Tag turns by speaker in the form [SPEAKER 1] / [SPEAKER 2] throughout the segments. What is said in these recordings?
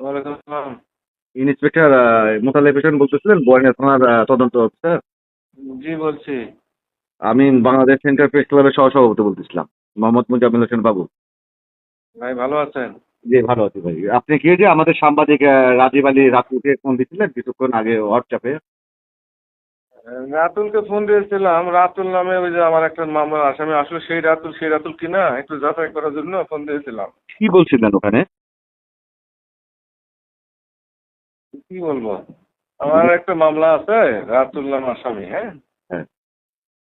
[SPEAKER 1] ওয়ালাইকুম আসসালাম।
[SPEAKER 2] ইন্সপেক্টর মোতালেব হোসেন বলতেছিলেন বয়না থানার তদন্ত অফিসার।
[SPEAKER 1] জি বলছি।
[SPEAKER 2] আমি বাংলাদেশ সেন্টার প্রেস ক্লাবের সহসভাপতি বলতেছিলাম মোহাম্মদ মুজামিল হোসেন বাবু।
[SPEAKER 1] ভাই ভালো আছেন?
[SPEAKER 2] জি ভালো আছি ভাই। আপনি কি যে আমাদের সাংবাদিক রাজীব আলী রাতুলকে ফোন দিয়েছিলেন কিছুক্ষণ আগে হোয়াটসঅ্যাপে?
[SPEAKER 1] রাতুলকে ফোন দিয়েছিলাম। রাতুল নামে ওই যে আমার একটা মামলার আসামি আসলে সেই রাতুল সেই রাতুল কিনা একটু যাচাই করার জন্য ফোন দিয়েছিলাম।
[SPEAKER 2] কি বলছিলেন ওখানে?
[SPEAKER 1] কি বলব? আমার একটা মামলা আছে রাতুল নাম আসামি হ্যাঁ?
[SPEAKER 2] হ্যাঁ।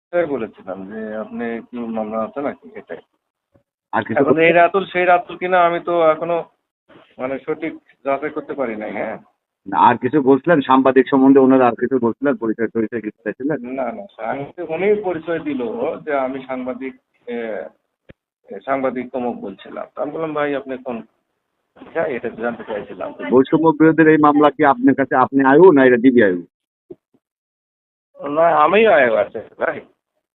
[SPEAKER 1] সেটাই বলেছিলাম যে আপনি কি মামলা আছে নাকি
[SPEAKER 2] আর কিছু
[SPEAKER 1] এখন এই রাতুল সেই রাতুল কিনা আমি তো এখনও মানে সঠিক যাচাই করতে পারি নাই হ্যাঁ?
[SPEAKER 2] না, আর কিছু বলছিলেন? সাংবাদিক সম্বন্ধে ওনারা আর কিছু বলছিলেন? পরিচয় টরিচয় কিছু চাইছিলেন?
[SPEAKER 1] না না সাংবাদিক উনি পরিচয় দিল যে আমি সাংবাদিক সাংবাদিক তমক বলছিলাম। তো আমি বললাম ভাই আপনি কোন হ্যাঁ এটা জানতে চাইছিলাম।
[SPEAKER 2] বৈষম্য বিরোধের এই মামলা কি আপনার কাছে আপনি আয়ু না এটা দিবি আয়ু?
[SPEAKER 1] না আমিও আয় আছে ভাই।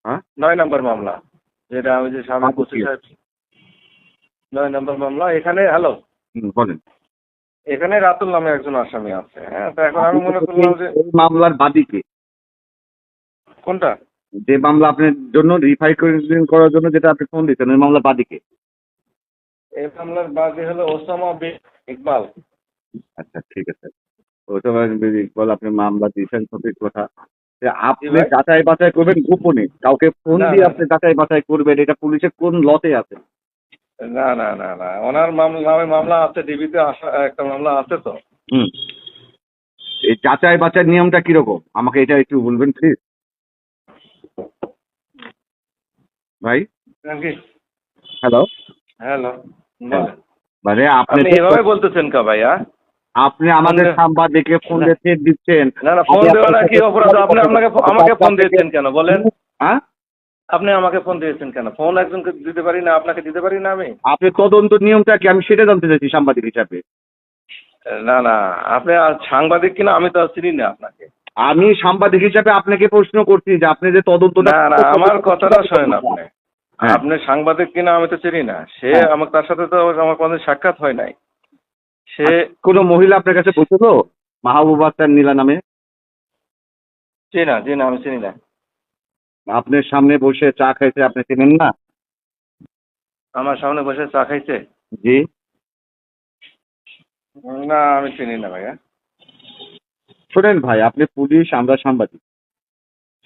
[SPEAKER 2] হ্যাঁ?
[SPEAKER 1] নয় নম্বর মামলা যেটা আমি যে সামনে নয় নম্বর মামলা এখানে হ্যালো?
[SPEAKER 2] বলেন।
[SPEAKER 1] এখানে রাতুল নামে একজন আসামি আছে হ্যাঁ তো এখন আমি মনে করলাম যে
[SPEAKER 2] মামলার বাদীকে
[SPEAKER 1] কোনটা?
[SPEAKER 2] যে মামলা আপনার জন্য রিফাই করার জন্য যেটা আপনি ফোন দিচ্ছেন ওই মামলা বাদীকে
[SPEAKER 1] এই মামলার বাদী হলো ওসামা বিন ইকবাল।
[SPEAKER 2] আচ্ছা ঠিক আছে। ওই সময় বল আপনি মামলা দিয়েছেন সঠিক কথা। যে আপনি? যাচাই বাছাই করবেন গোপনে। কাউকে ফোন দিয়ে আপনি যাচাই বাছাই করবেন এটা পুলিশের কোন লতে আছে?
[SPEAKER 1] না না না না। ওনার মামলা নামে মামলা আছে ডিবিতে আসা একটা মামলা আছে তো।
[SPEAKER 2] হুম। এই যাচাই বাছাই নিয়মটা কীরকম? আমাকে এটা একটু বলবেন প্লিজ ভাই? হ্যালো
[SPEAKER 1] হ্যালো
[SPEAKER 2] মানে আপনি
[SPEAKER 1] এভাবে বলতেছেন কা ভাইয়া?
[SPEAKER 2] আপনি আমাদের সাংবাদিককে ফোন দিয়ে দিচ্ছেন।
[SPEAKER 1] না না ফোন দেওয়াটা
[SPEAKER 2] আপনার
[SPEAKER 1] কি অপরাধ? আপনি আপনাকে আমাকে ফোন দিয়েছেন কেন? বলেন।
[SPEAKER 2] হ্যাঁ?
[SPEAKER 1] আপনি আমাকে ফোন দিয়েছেন কেন? ফোন একজনকে দিতে পারি না আপনাকে দিতে পারি না আমি?
[SPEAKER 2] আপনি তদন্ত নিয়মটা কি? আমি সেটা জানতে চাইছি সাংবাদিক হিসাবে।
[SPEAKER 1] না না আপনি আর সাংবাদিক কিনা আমি তো চিনি না আপনাকে।
[SPEAKER 2] আমি সাংবাদিক হিসাবে আপনাকে প্রশ্ন করছি যে আপনি যে তদন্ত
[SPEAKER 1] না না আমার কথাটা শোনেন আপনি।
[SPEAKER 2] হ্যাঁ।
[SPEAKER 1] আপনি সাংবাদিক কিনা আমি তো চিনি না। সে আমার তার সাথে তো আমার কোনো সাক্ষাৎ হয় নাই। সে
[SPEAKER 2] কোন মহিলা আপনার কাছে বলছিল মাহবুব আক্তার নীলা নামে?
[SPEAKER 1] চিনি না চিনি আমি চিনি না।
[SPEAKER 2] আপনার সামনে বসে চা খাইছে আপনি চেনেন না?
[SPEAKER 1] আমার সামনে বসে চা খাইছে?
[SPEAKER 2] জি।
[SPEAKER 1] না আমি চিনি না ভাইয়া।
[SPEAKER 2] শোনেন ভাই আপনি পুলিশ আমরা সাংবাদিক।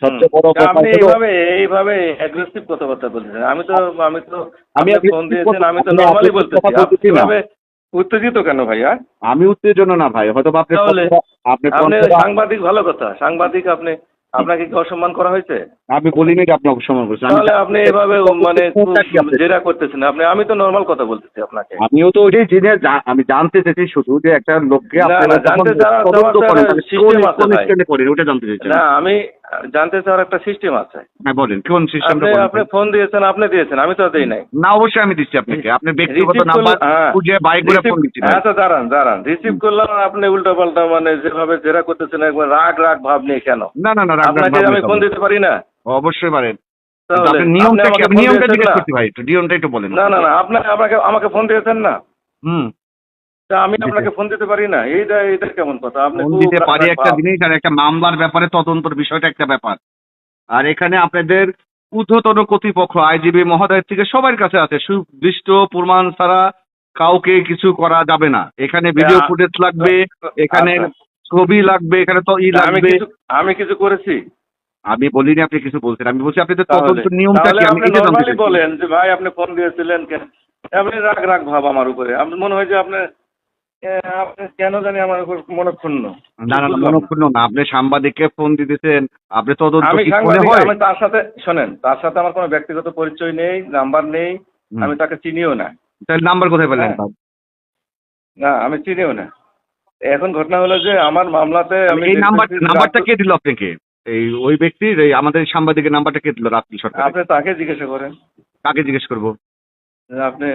[SPEAKER 2] সবচেয়ে বড় কথা
[SPEAKER 1] আপনি এইভাবে এইভাবে অ্যাগ্রেসিভ কথাবার্তা বলছেন আমি তো আমি তো
[SPEAKER 2] আমি
[SPEAKER 1] ফোন দিয়েছেন আমি তো নর্মালি বলতেছি। আপনি
[SPEAKER 2] না।
[SPEAKER 1] এভাবে উত্তেজিত কেন ভাইয়া
[SPEAKER 2] আমি উত্তেজন না ভাই হয়তো আপনি আপনি
[SPEAKER 1] সাংবাদিক ভালো কথা। সাংবাদিক আপনি আপনাকে কি অসম্মান করা হয়েছে?
[SPEAKER 2] আমি বলিনি আপনি অপসমান করছেন।
[SPEAKER 1] তাহলে আপনি এভাবে মানে জেরা করতেছেন আপনি আমি তো নর্মাল কথা বলতেছি আপনাকে।
[SPEAKER 2] আমিও তো ওইটাই জেনে আমি জানতে চাইছি শুধু যে একটা লোককে আপনারা
[SPEAKER 1] জানতে আছে ভাই।
[SPEAKER 2] স্ট্যান্ডে করেন ওটা জানতে চাইছেন।
[SPEAKER 1] না আমি জানতে চাওয়ার একটা সিস্টেম আছে।
[SPEAKER 2] হ্যাঁ বলেন কোন
[SPEAKER 1] আপনি
[SPEAKER 2] সিস্টেমটা
[SPEAKER 1] আপনি ফোন দিয়েছেন আপনি দিয়েছেন আমি তো দেই নাই।
[SPEAKER 2] না অবশ্যই আমি দিচ্ছি আপনাকে। আপনি ব্যক্তিগত নাম্বার
[SPEAKER 1] হ্যাঁ।
[SPEAKER 2] খুঁজে বাইক করে ফোন দিচ্ছি ভাই।
[SPEAKER 1] আচ্ছা দাঁড়ান দাঁড়ান। রিসিভ করলাম আপনি উল্টো পাল্টা মানে যেভাবে জেরা করতেছেন একবার রাগ রাগ ভাব নিয়ে কেন?
[SPEAKER 2] না না না রাগ
[SPEAKER 1] আপনাকে আমি ফোন দিতে পারি না?
[SPEAKER 2] অবশ্যই পারেন। আপনি
[SPEAKER 1] আপনি
[SPEAKER 2] নিয়মটা নিয়মটা জিজ্ঞেস
[SPEAKER 1] না?
[SPEAKER 2] করছি ভাই একটু নিয়মটা একটু বলেন।
[SPEAKER 1] না না না আপনাকে আমাকে আমাকে ফোন দিয়েছেন না?
[SPEAKER 2] হুম।
[SPEAKER 1] তা আমি আপনাকে ফোন দিতে পারি না। এইটা এইটা কেমন কথা? আপনি
[SPEAKER 2] ফোন দিতে পারি একটা জিনিস আর একটা মামলার ব্যাপারে তদন্তর বিষয়টা একটা ব্যাপার। আর এখানে আপনাদের ঊর্ধ্বতন কর্তৃপক্ষ আইজিবি মহোদয়ের থেকে সবার কাছে আছে। সুদৃষ্ট প্রমাণ ছাড়া কাউকে কিছু করা যাবে না। এখানে ভিডিও ফুটেজ লাগবে এখানে
[SPEAKER 1] আচ্ছা।
[SPEAKER 2] ছবি লাগবে এখানে তো ই
[SPEAKER 1] আমি
[SPEAKER 2] লাগবে।
[SPEAKER 1] কিছু আমি কিছু করেছি।
[SPEAKER 2] আমি বলিনি আপনি কিছু বলছেন। আমি বলছি আপনি তো তদন্ত নিয়মটা কি? আমি এটা জানতে
[SPEAKER 1] বলেন যে ভাই আপনি ফোন দিয়েছিলেন কেন? আপনি রাগ রাগ ভাব আমার উপরে। আপনার মনে হয় যে আপনি কেন জানি আমার উপর মনক্ষুণ্ণ?
[SPEAKER 2] না না না
[SPEAKER 1] বুঝলাম না।
[SPEAKER 2] মনক্ষুণ্ণ না। আপনি সাংবাদিককে ফোন দিতেছেন। আপনি তদন্ত
[SPEAKER 1] আমি সাংবাদিক আমি তার সাথে শোনেন তার সাথে আমার কোনো ব্যক্তিগত পরিচয় নেই নাম্বার নেই আমি তাকে চিনিও না।
[SPEAKER 2] তাহলে নাম্বার কোথায় পেলেন?
[SPEAKER 1] হ্যাঁ। না আমি চিনিও না। এখন ঘটনা হলো যে আমার মামলাতে আমি
[SPEAKER 2] এই নাম্বার নাম্বারটা কে দিল আপনাকে? এই ওই ব্যক্তির এই আমাদের সাংবাদিকের নাম্বারটা কে দিল রাত্রি সরকার
[SPEAKER 1] আপনি তাকে জিজ্ঞাসা করেন।
[SPEAKER 2] কাকে জিজ্ঞেস করব?
[SPEAKER 1] আপনি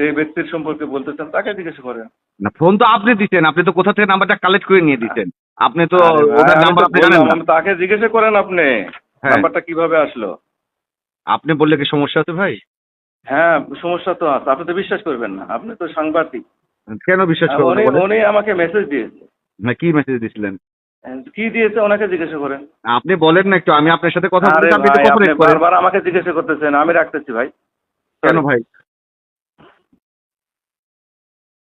[SPEAKER 1] যে ব্যক্তির সম্পর্কে বলতেছেন তাকে জিজ্ঞাসা করেন।
[SPEAKER 2] না ফোন তো আপনি দিচ্ছেন আপনি তো কোথা থেকে নাম্বারটা কালেক্ট করে নিয়ে দিচ্ছেন? আপনি তো ওনার নাম্বার আপনি জানেন না।
[SPEAKER 1] তাকে জিজ্ঞাসা করেন আপনি
[SPEAKER 2] হ্যাঁ।
[SPEAKER 1] নাম্বারটা কীভাবে আসলো?
[SPEAKER 2] আপনি বললে কি সমস্যা আছে ভাই?
[SPEAKER 1] হ্যাঁ সমস্যা তো আছে আপনি তো বিশ্বাস করবেন না আপনি তো সাংবাদিক।
[SPEAKER 2] কেন বিশ্বাস করবেন
[SPEAKER 1] উনি আমাকে মেসেজ দিয়েছে।
[SPEAKER 2] না কি মেসেজ দিছিলেন?
[SPEAKER 1] কি দিয়েছে ওনাকে জিজ্ঞাসা করেন।
[SPEAKER 2] আপনি বলেন না একটু আমি আপনার সাথে কথা বলতে আপনি তো করেন
[SPEAKER 1] বারবার আমাকে জিজ্ঞাসা করতেছেন আমি রাখতেছি ভাই।
[SPEAKER 2] কেন ভাই?